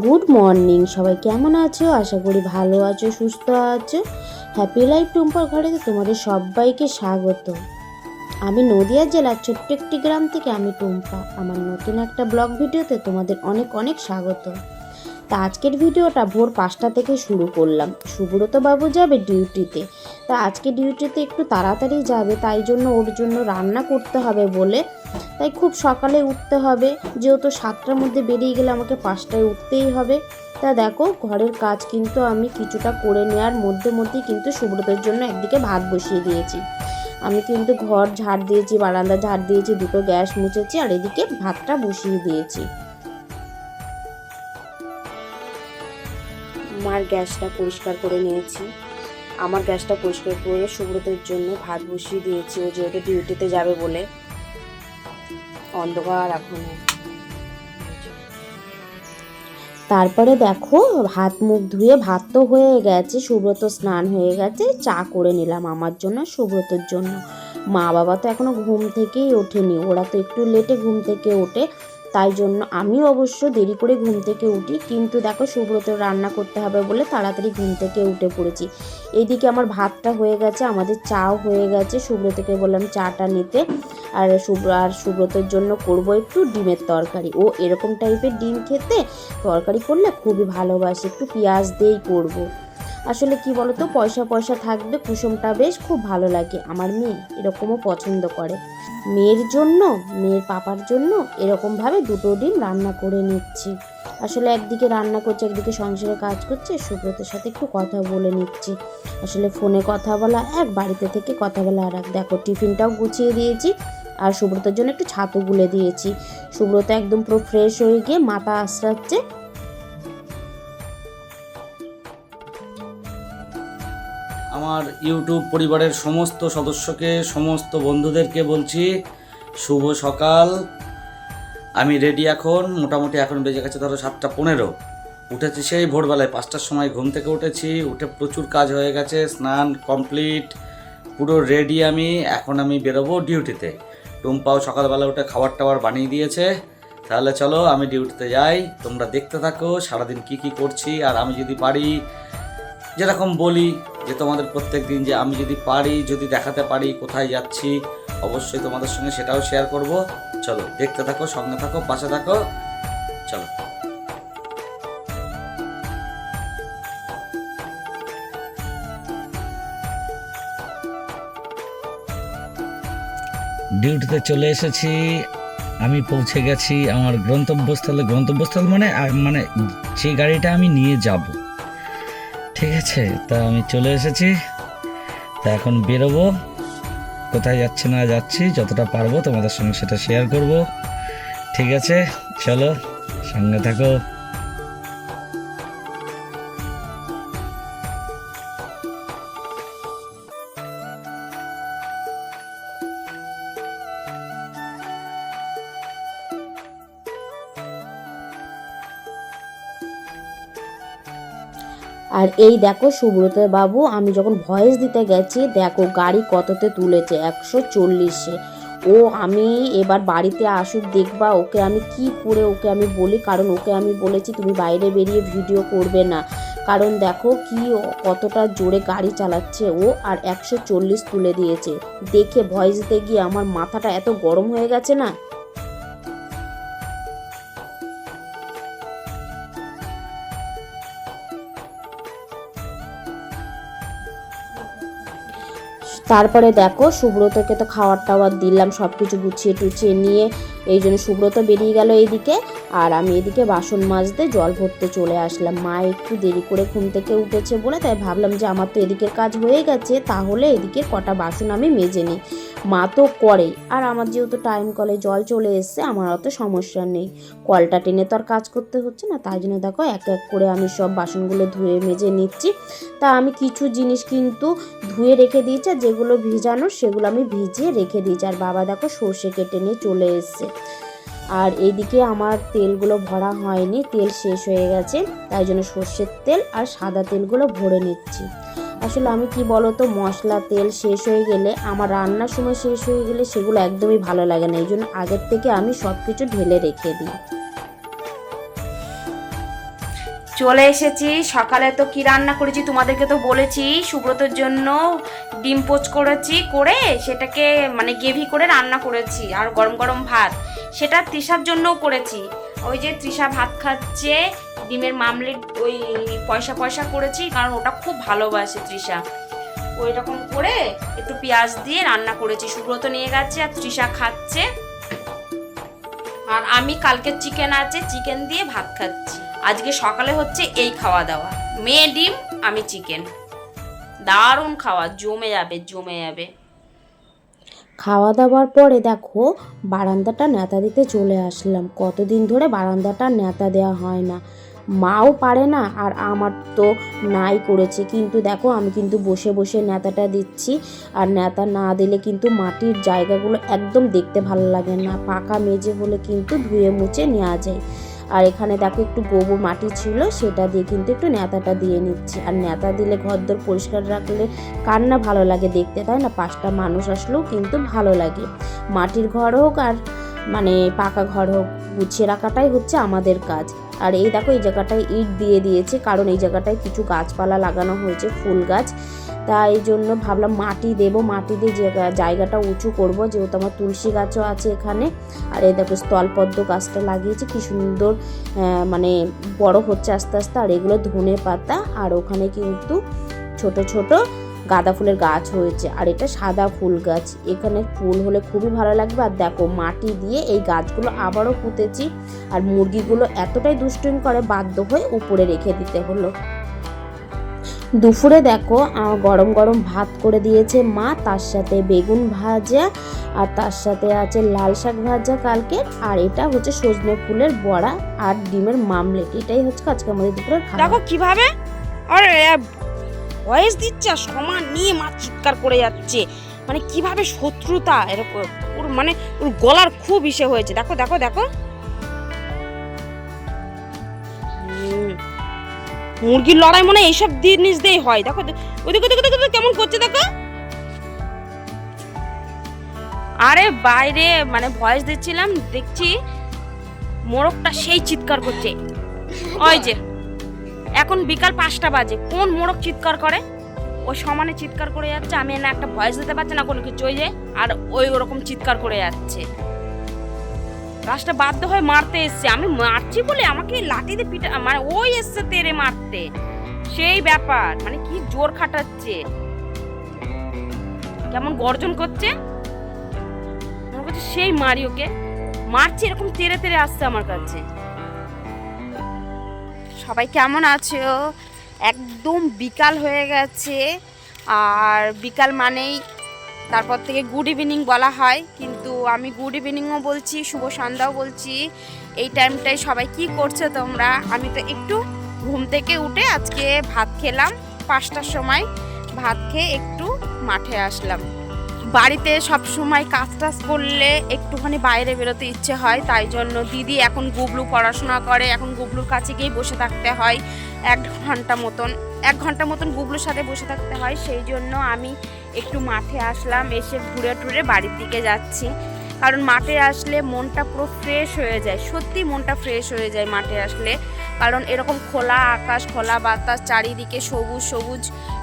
Good morning সবাই কেমন আছো? আশা করি ভালো আছো, সুস্থ আছো। হ্যাপি লাইফ টুম্পার ঘরেতে তোমাদের সবাইকে স্বাগত। আমি নদিয়া জেলার ছোট্ট একটি গ্রাম থেকে আমি টুম্পা। আমার নতুন একটা ব্লগ ভিডিওতে তোমাদের অনেক অনেক স্বাগত। তা আজকের ভিডিওটা ভোর পাঁচটা থেকে শুরু করলাম। সুব্রত বাবু যাবে ডিউটিতে। তা আজকে ডিউটিতে একটু তাড়াতাড়ি যাবে, তাই জন্য ওর জন্য রান্না করতে হবে বলে তাই খুব সকালে উঠতে হবে। যেহেতু সাতটার মধ্যে বেরিয়ে গেলে আমাকে পাঁচটায় উঠতেই হবে। তা দেখো, ঘরের কাজ কিন্তু আমি কিছুটা করে নেওয়ার মধ্যে মধ্যেই কিন্তু সুব্রতের জন্য একদিকে ভাত বসিয়ে দিয়েছি। আমি কিন্তু ঘর ঝাড় দিয়েছি, বারান্দা ঝাড় দিয়েছি, দুটো গ্যাস মুছেছি আর এদিকে ভাতটা বসিয়ে দিয়েছি। মার গ্যাসটা পরিষ্কার করে নিয়েছি। আমার গ্যাসটা পরিষ্কার করে সুব্রতের জন্য ভাত বসিয়ে দিয়েছি। ও যেহেতু ডিউটিতে যাবে বলে অন্ধকার এখনও তারপরে দেখো, হাত মুখ ধুয়ে ভাত তো হয়ে গেছে, সুব্রত স্নান হয়ে গেছে, চা করে নিলাম আমার জন্য, সুব্রতর জন্য। মা বাবা তো এখনও ঘুম থেকেই ওঠেনি, ওরা তো একটু লেটে ঘুম থেকে ওঠে তাই জন্য আমি অবশ্য দেরি করে ঘুম থেকে উঠি। কিন্তু দেখো সুব্রত রান্না করতে হবে বলে তাড়াতাড়ি ঘুম থেকে উঠে পড়েছি। এদিকে আমার ভাতটা হয়ে গেছে, আমাদের চাও হয়ে গেছে। সুব্রতকে বললাম চাটা নিতে। আর শুভ্র আর সুব্রতর জন্য করব একটু ডিমের তরকারি। ও এরকম টাইপের ডিম খেতে তরকারি করলে খুবই ভালোবাসে। একটু পেঁয়াজ দিয়েই করব। আসলে কি বলতো, পয়সা পয়সা থাকবে, কুসুমটা বেশ খুব ভালো লাগে। আমার মেয়ে এরকমও পছন্দ করে। মেয়ের জন্য, মেয়ের পাপার জন্য এরকমভাবে দুটো ডিম রান্না করে নিচ্ছি। আসলে একদিকে রান্না করছে, একদিকে সংসারে কাজ করছে, সুব্রতের সাথে একটু কথা বলে নিচ্ছি। আসলে ফোনে কথা বলা এক, বাড়িতে থেকে কথা বলা আর এক। দেখো, টিফিনটাও গুছিয়ে দিয়েছি আর সুব্রতের জন্য একটু ছাতু গুলে দিয়েছি। সুব্রত একদম পুরো ফ্রেশ হয়ে গিয়ে মাথা আশ্রাচ্ছে আমার ইউটিউব পরিবারের সমস্ত সদস্যকে, সমস্ত বন্ধুদেরকে বলছি, শুভ সকাল। আমি রেডি এখন, মোটামুটি এখন বেজে গেছে ধরো সাতটা পনেরো। উঠেছি সেই ভোরবেলায় পাঁচটার সময় ঘুম থেকে উঠেছি, উঠে প্রচুর কাজ হয়ে গেছে, স্নান কমপ্লিট পুরো রেডি আমি, এখন আমি বেরোবো ডিউটিতে। টুম্পাও সকালবেলা উঠে খাবার টাবার বানিয়ে দিয়েছে। তাহলে চলো আমি ডিউটিতে যাই, তোমরা দেখতে থাকো, সারাদিন কি কি করছি, আর আমি যদি পারি যেরকম বলি যে তোমাদের প্রত্যেক দিন যে আমি যদি পারি, যদি দেখাতে পারি কোথায় যাচ্ছি, অবশ্যই তোমাদের সঙ্গে সেটাও শেয়ার করব। চলো, দেখতে থাকো, সঙ্গে থাকো, পাশে থাকো। চলো। ডিউটিতে চলে এসেছি। আমি পৌঁছে গেছি আমার গন্তব্যস্থলে। গন্তব্যস্থল মানে মানে যে গাড়িটা আমি নিয়ে যাব। ঠিক আছে, তা আমি চলে এসেছি। তা এখন বেরোবো। কোথায় যাচ্ছি না যাচ্ছি, যতটা পারব তোমাদের সঙ্গে সেটা শেয়ার করব। ঠিক আছে, চলো, সঙ্গে থাকো। আর এই দেখো সুব্রত বাবু আমি যখন ভয়েস দিতে গেছি, দেখো গাড়ি কততে তুলেছে, একশো চল্লিশে। ও আমি এবার বাড়িতে আসুক, দেখবা ওকে আমি কি করে ওকে আমি বলি, কারণ ওকে আমি বলেছি তুমি বাইরে বেরিয়ে ভিডিও করবে না। কারণ দেখো কি কতটা জোরে গাড়ি চালাচ্ছে ও, আর একশো চল্লিশ তুলে দিয়েছে। দেখে ভয়েস দিতে গিয়ে আমার মাথাটা এত গরম হয়ে গেছে না? তারপরে দেখো সুব্রতকে তো খাওয়ার টাওয়ার দিলাম সব কিছু গুছিয়ে টুছিয়ে নিয়ে এই জন্য সুব্রত বেরিয়ে গেল এইদিকে আর আমি এদিকে বাসন মাজতে জল ভরতে চলে আসলাম। মা একটু দেরি করে ঘুম থেকে উঠেছে বলে তাই ভাবলাম যে আমার তো এদিকের কাজ হয়ে গেছে, তাহলে এদিকে কটা বাসন আমি মেজে নিই। মা তো করে। আর আমার যেহেতু টাইম কলে জল চলে এসছে, আমার অত সমস্যা নেই। কলটা টেনে তো আর কাজ করতে হচ্ছে না, তাই জন্য দেখো এক এক করে আমি সব বাসনগুলো ধুয়ে মেজে নিচ্ছি। তা আমি কিছু জিনিস কিন্তু ধুয়ে রেখে দিয়েছি, আর যেগুলো ভিজানো সেগুলো আমি ভিজিয়ে রেখে দিয়েছি। আর বাবা দেখো সর্ষে কেটে নিয়ে চলে এসছে। আর এইদিকে আমার তেলগুলো ভরা হয়নি, তেল শেষ হয়ে গেছে। তাই জন্য সর্ষের তেল আর সাদা তেলগুলো ভরে নিচ্ছি। আসলে আমি কি বলতো, মশলা, তেল শেষ হয়ে গেলে, আমার রান্নার সময় শেষ হয়ে গেলে সেগুলো একদমই ভালো লাগে না। এই জন্য আগের থেকে আমি সব কিছু ঢেলে রেখে দিই। চলে এসেছি। সকালে তো কি রান্না করেছি তোমাদেরকে তো বলেছি। সুব্রতর জন্য ডিম পোচ করেছি, করে সেটাকে মানে গেভি করে রান্না করেছি, আর গরম গরম ভাত। সেটা তৃষার জন্যও করেছি। ওই যে তৃষা ভাত খাচ্ছে ডিমের মামলেট ওই পয়সা পয়সা করেছি, কারণ ওটা খুব ভালোবাসে তৃষা। ওই রকম করে একটু পেঁয়াজ দিয়ে রান্না করেছি সুব্রত নিয়ে গেছে আর তৃষা খাচ্ছে। আর আমি কালকে চিকেন আছে চিকেন দিয়ে ভাত খাচ্ছি। আজকে সকালে হচ্ছে এই খাওয়া দাওয়া। মেয়ে ডিম, আমি চিকেন দারুণ খাওয়া, জমে যাবে জমে যাবে। খাওয়া দাওয়ার পরে দেখো, বারান্দাটা নেতা দিতে চলে আসলাম। কতদিন ধরে বারান্দাটা নেতা দেওয়া হয় না। মাও পারে না, আর আমার তো নাই করেছে। কিন্তু দেখো, আমি কিন্তু বসে বসে নেতাটা দিচ্ছি, আর নেতা না দিলে কিন্তু মাটির জায়গাগুলো একদম দেখতে ভালো লাগে না। পাকা মেজে হলে কিন্তু ধুয়ে মুছে নেওয়া যায়। আর এখানে দেখো, একটু গোবর মাটি ছিল, সেটা দিয়ে কিন্তু একটু নেতাটা দিয়ে নিচ্ছি। আর নেতা দিলে ঘরদোর পরিষ্কার রাখলে কার না ভালো লাগে দেখতে, তাই না? পাঁচটা মানুষ আসলেও কিন্তু ভালো লাগে। মাটির ঘর হোক আর মানে পাকা ঘর হোক, গুছিয়ে রাখাটাই হচ্ছে আমাদের কাজ। আর এই দেখো, এই জায়গাটায় ইট দিয়ে দিয়েছে, কারণ এই জায়গাটায় কিছু গাছপালা লাগানো হয়েছে, ফুল গাছ। তাই জন্য ভাবলাম মাটি দেবো, মাটি দিয়ে জায়গা- জায়গাটা উঁচু করব, যেহেতু আমার তুলসী গাছও আছে এখানে। আর এই দেখো, স্থলপদ্ম গাছটা লাগিয়েছে, কি সুন্দর মানে বড় হচ্ছে আস্তে আস্তে। আর এগুলো ধনে পাতা আর ওখানে কিন্তু ছোট ছোট গাঁদা ফুলের গাছ হয়েছে আর এটা সাদা ফুল গাছ। এখানে ফুল হলে খুবই ভালো লাগবে। আর দেখো, মাটি দিয়ে এই গাছগুলো আবারও পুঁতেছি আর মুরগিগুলো এতটাই দুষ্টুমি করে বাধ্য হয়ে উপরে রেখে দিতে হলো। দুপুরে দেখো গরম গরম ভাত করে দিয়েছে মা, তার সাথে বেগুন ভাজা আর তার সাথে আছে লাল শাক ভাজা কালকে। আর এটা হচ্ছে সজনে ফুলের বড়া আর ডিমের মামলেট। এটাই হচ্ছে আজকে আমাদের খাবার। দেখো কীভাবে। ভয়েস দিচ্ছে আর সমান নিয়ে মা চিৎকার করে যাচ্ছে। মানে কীভাবে শত্রুতা? এরকম ওর মানে ওর গলার খুব ইসে হয়েছে। দেখো দেখো দেখো। মুরগির লড়াই মনে এইসব জিনিস দিয়েই হয়। দেখো ওদিকে ওদিকে দেখো কেমন করছে, দেখো। আরে বাইরে মানে ভয়েস দিচ্ছিলাম, দেখছি মোরগটা সেই চিৎকার করছে। ওই যে। এখন বিকাল পাঁচটা বাজে। কোন মোড়ক চিৎকার করে? ও সমানে চিৎকার করে যাচ্ছে, আমি না একটা ভয়েস দিতে পারছি না, কোনো কিছু যে, আর ওই ওরকম চিৎকার করে যাচ্ছে। গাছটা বাধ্য হয়ে মারতে এসছে। আমি মারছি বলে আমাকে লাঠি দিয়ে পিটা মানে ওই এসছে তেরে মারতে। সেই ব্যাপার মানে কি জোর খাটাচ্ছে। কেমন গর্জন করছে? মনে করছে সেই মারি ওকে। মারছি এরকম তেরে তেরে আসছে আমার কাছে। সবাই কেমন আছো? একদম বিকাল হয়ে গেছে। আর বিকাল মানেই তারপর থেকে গুড ইভিনিং বলা হয়। কিন্তু আমি গুড ইভিনিংও বলছি, শুভ সন্ধ্যাও বলছি। এই টাইমটায় সবাই কি করছ তোমরা? আমি তো একটু ঘুম থেকে উঠে আজকে ভাত খেলাম। পাঁচটার সময় ভাত খেয়ে একটু মাঠে আসলাম। বাড়িতে সব সময় কাজ টাজ করলে একটুখানি বাইরে বেরোতে ইচ্ছে হয়, তাই জন্য দিদি এখন গুবলু পড়াশোনা করে, এখন গুবলুর কাছে গিয়েই বসে থাকতে হয়, এক ঘণ্টা মতন, এক ঘণ্টা মতন গুবলুর সাথে বসে থাকতে হয়, সেই জন্য আমি একটু মাঠে আসলাম, এসে ঘুরে টুরে বাড়ির দিকে যাচ্ছি। কারণ মাঠে আসলে মনটা পুরো ফ্রেশ হয়ে যায়, সত্যি মনটা ফ্রেশ হয়ে যায় মাঠে আসলে। কারণ এরকম খোলা আকাশ, খোলা বাতাস, চারিদিকে সবুজ সবুজ,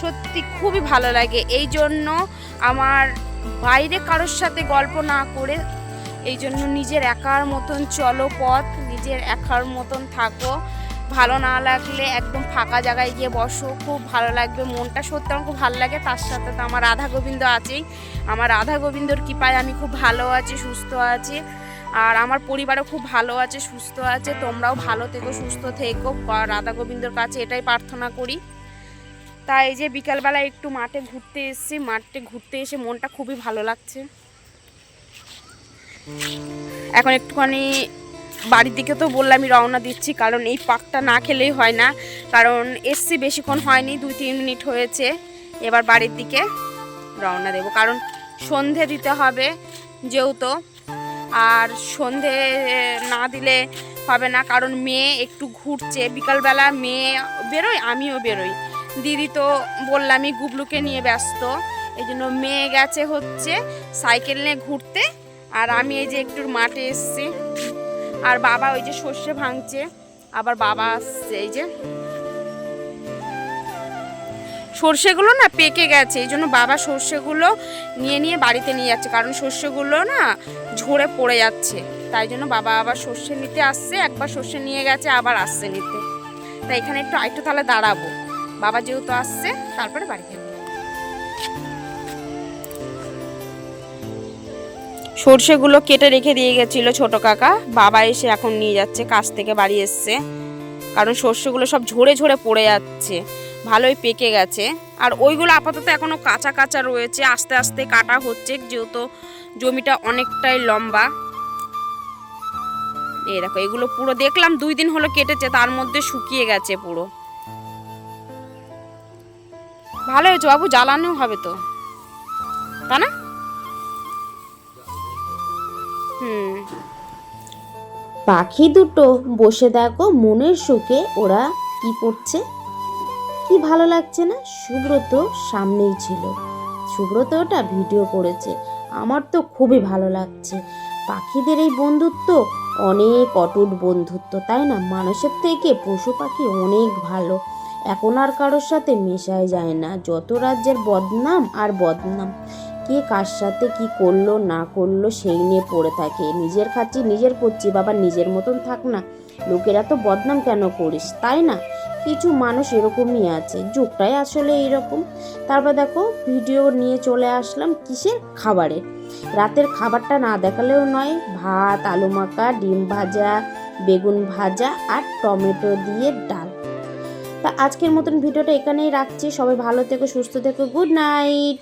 সত্যি খুবই ভালো লাগে। এই জন্য আমার বাইরে কারোর সাথে গল্প না করে এই জন্য নিজের একার মতন চলো পথ, নিজের একার মতন থাকো। ভালো না লাগলে একদম ফাঁকা জায়গায় গিয়ে বসো, খুব ভালো লাগবে। মনটা সত্যি আমার খুব ভালো লাগে, তার সাথে তো আমার রাধা গোবিন্দ আছেই। আমার রাধা গোবিন্দর কৃপায় আমি খুব ভালো আছি, সুস্থ আছি। আর আমার পরিবারও খুব ভালো আছে, সুস্থ আছে। তোমরাও ভালো থেকো, সুস্থ থেকো। রাধা গোবিন্দর কাছে এটাই প্রার্থনা করি। তাই যে বিকালবেলা একটু মাঠে ঘুরতে এসেছি, মাঠে ঘুরতে এসে মনটা খুবই ভালো লাগছে। এখন একটুখানি বাড়ির দিকে তো বললামই রওনা দিচ্ছি, কারণ এই পাকটা না খেলেই হয় না। কারণ এসছি বেশিক্ষণ হয়নি, দুই তিন মিনিট হয়েছে। এবার বাড়ির দিকে রওনা দেব, কারণ সন্ধে দিতে হবে যেহেতু। আর সন্ধে না দিলে হবে না, কারণ মেয়ে একটু ঘুরছে। বিকালবেলা মেয়ে বেরোয়, আমিও বেরোই। দিদি তো বললামই গুবলুকে নিয়ে ব্যস্ত। এই জন্য মেয়ে গেছে হচ্ছে সাইকেল নিয়ে ঘুরতে, আর আমি এই যে একটু মাঠে এসছি। আর বাবা ওই যে সর্ষে ভাঙছে, আবার বাবা আসছে এই যে। সর্ষেগুলো না পেকে গেছে, এই জন্য বাবা সর্ষেগুলো নিয়ে নিয়ে বাড়িতে নিয়ে যাচ্ছে, কারণ সর্ষেগুলো না ঝরে পড়ে যাচ্ছে। তাই জন্য বাবা আবার সর্ষে নিতে আসছে, একবার সর্ষে নিয়ে গেছে, আবার আসছে নিতে। তাই এখানে একটু একটু তাহলে দাঁড়াবো। বাবা যেহেতু আসছে, তারপরে বাড়ি সর্ষেগুলো কেটে রেখে দিয়ে গেছিল ছোট কাকা। বাবা এসে এখন নিয়ে যাচ্ছে, কাছ থেকে বাড়ি এসছে। কারণ সর্ষেগুলো সব ঝরে ঝরে পড়ে যাচ্ছে, ভালোই পেকে গেছে। আর ওইগুলো আপাতত এখনও কাঁচা কাঁচা রয়েছে, আস্তে আস্তে কাটা হচ্ছে, যেহেতু জমিটা অনেকটাই লম্বা। এই দেখো, এগুলো পুরো দেখলাম, দুই দিন হলো কেটেছে, তার মধ্যে শুকিয়ে গেছে পুরো। ভালো হয়েছে বাবু জ্বালানো হবে তো। তা না? হুম। পাখি দুটো বসে দেখো মনের সুখে, ওরা কি করছে? কি ভালো লাগছে না? সুব্রত সামনেই ছিল। সুব্রত ওটা ভিডিও করেছে। আমার তো খুবই ভালো লাগছে। পাখিদের এই বন্ধুত্ব অনেক অটুট বন্ধুত্ব, তাই না? মানুষের থেকে পশু পাখি অনেক ভালো। এখন আর কারোর সাথে মেশায় যায় না। যত রাজ্যের বদনাম আর বদনাম, কে কার সাথে কি করল, না করল, সেই নিয়ে পড়ে থাকে। নিজের খাচ্ছি নিজের করছি, বাবা নিজের মতন থাক না। লোকেরা তো বদনাম কেন করিস, তাই না? কিছু মানুষ এরকমই আছে, যুগটাই আসলে এইরকম। তারপর দেখো, ভিডিও নিয়ে চলে আসলাম কিসের খাবারে? রাতের খাবারটা না দেখালেও নয়, ভাত, আলু মাখা, ডিম ভাজা, বেগুন ভাজা আর টমেটো দিয়ে ডাল। তা আজকের মতন ভিডিওটা এখানেই রাখছি। সবাই ভালো থেকো সুস্থ থেকো গুড নাইট।